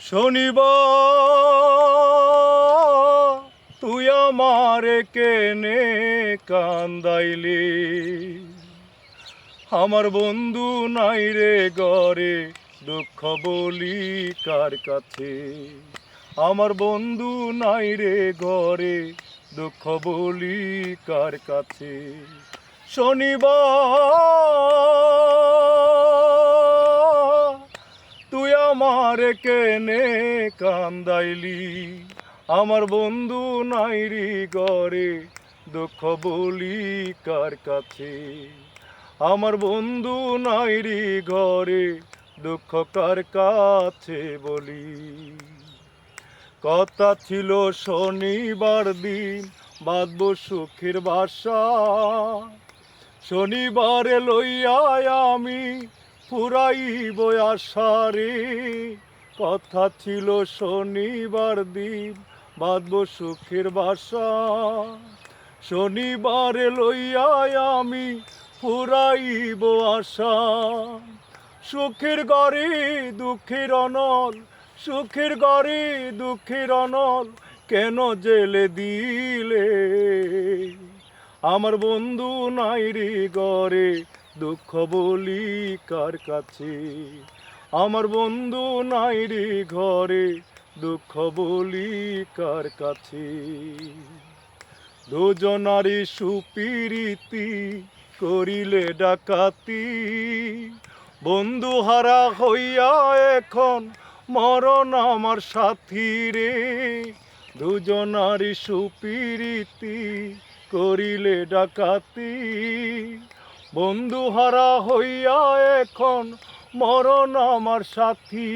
শনিবার তুই আমার কেনে কান্দাইলি। আমার বন্ধু নাই রে গরে দুঃখ বলি কার কাছে? আমার বন্ধু নাই রে ঘরে, দুঃখ বলি কার কাছে? শনিবার তুই আমার কেনে কান্দাইলি। আমার বন্ধু নাই রে ঘরে, দুঃখ বলি কার কাছে? আমার বন্ধু নাইরি ঘরে, দুঃখ কার কাছে বলি? কথা ছিল শনিবার দিন, বাঁধব সুখের বাসা। শনিবারে লইয়া আমি ফুরাইব আশারে কথা ছিল শনিবার দিন, বাঁধব সুখের বাসা। শনিবারে লইয়া আমি ফুরাইব আশা। সুখের গড়ে দুঃখের অনল, সুখের গড়ে দুঃখের অনল, কেন জেলে দিলে? আমার বন্ধু নাই রে গড়ে দুঃখ বলি কার কাছে? আমার বন্ধু নাই রে ঘরে, দুঃখ বলি কার কাছে? দুজনারি সুপিরিতি করিলে ডাকাতি। বন্ধু হারা হইয়া এখন মরণ আমার সাথী রে। দুজনারি সুপিরিতি করিলে ডাকাতি। বন্ধু হারা হইয়া এখন মরণ আমার সাথী।